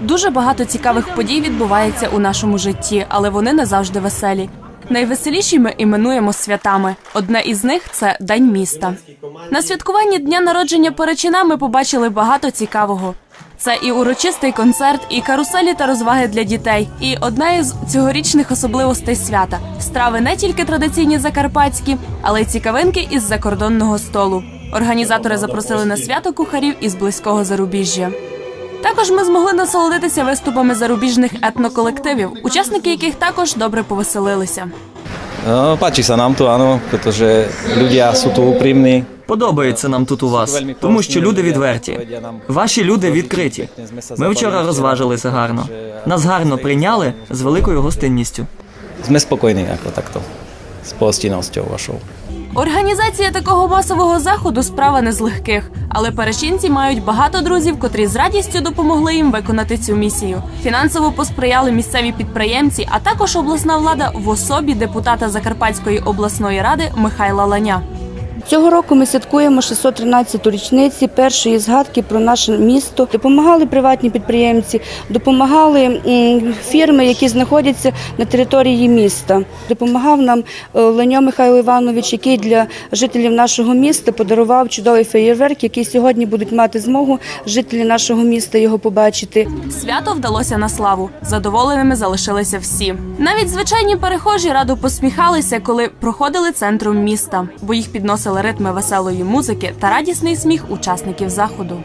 Дуже багато цікавих подій відбувається у нашому житті, але вони не завжди веселі. Найвеселіші ми іменуємо святами. Одне із них це День міста. На святкуванні дня народження Перечина ми побачили багато цікавого. Це і урочистий концерт, і каруселі та розваги для дітей. І одна із цьогорічних особливостей свята страви не тільки традиційні закарпатські, але й цікавинки із закордонного столу. Організатори запросили на свято кухарів із близького зарубіжжя. Також ми змогли насолодитися виступами зарубіжних етноколективів, учасники яких також добре повеселилися. Sa nám tu, áno, pretože ľudia sú tu úprimní. Подобається нам тут у вас, тому що люди відверті. Ваші люди відкриті. Ми вчора розважилися гарно. Нас гарно прийняли з великою гостинністю. Sme spokojní ako takto s pohostinnosťou vašou. Організація такого масового заходу справа не з легких, але перечинці мають багато друзів, котрі з радістю допомогли їм виконати цю місію. Фінансово посприяли місцеві підприємці, а також обласна влада в особі депутата Закарпатської обласної ради Михайла Ланя. Цього року ми святкуємо 613-ту річниці першої згадки про наше місто. Допомагали приватні підприємці, допомагали фірми, які знаходяться на території міста. Допомагав нам е, Леньо Михайло Іванович, який для жителів нашого міста подарував чудовий феєрверк, який сьогодні будуть мати змогу жителі нашого міста його побачити. Свято вдалося на славу. Задоволеними залишилися всі. Навіть звичайні перехожі радо посміхалися, коли проходили центром міста, бо їх підносили ритми веселої музики та радісний сміх учасників заходу.